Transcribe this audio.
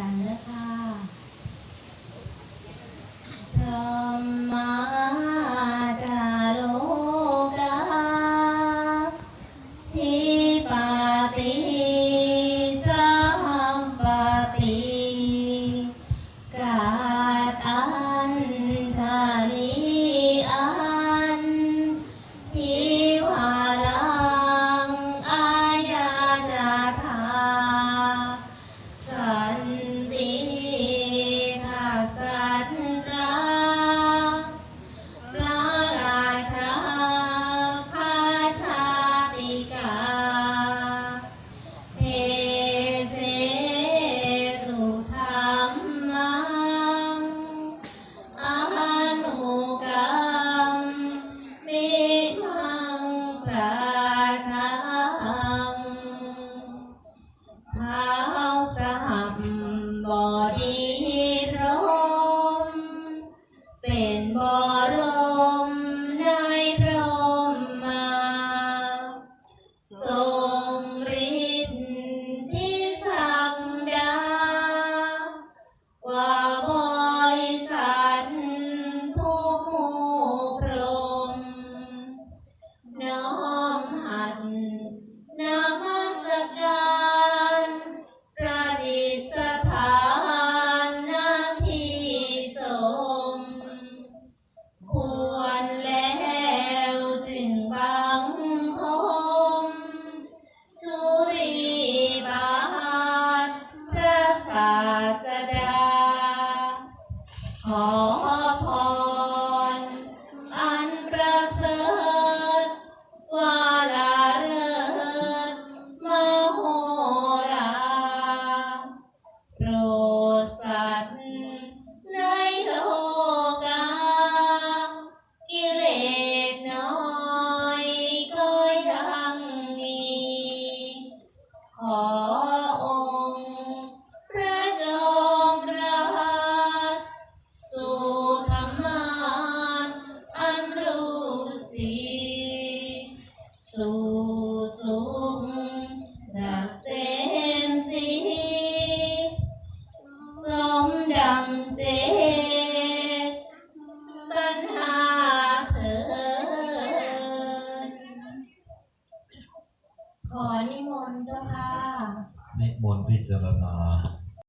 การเลือกข้า ควรแล้วจึงบังคมจุรีบาทพระศาสดา ขอพร สุขรัเส้นสีสมดังเจตัณหาเถิดขอนิมนต์เจ้าค่ะนิมนต์พิจารณา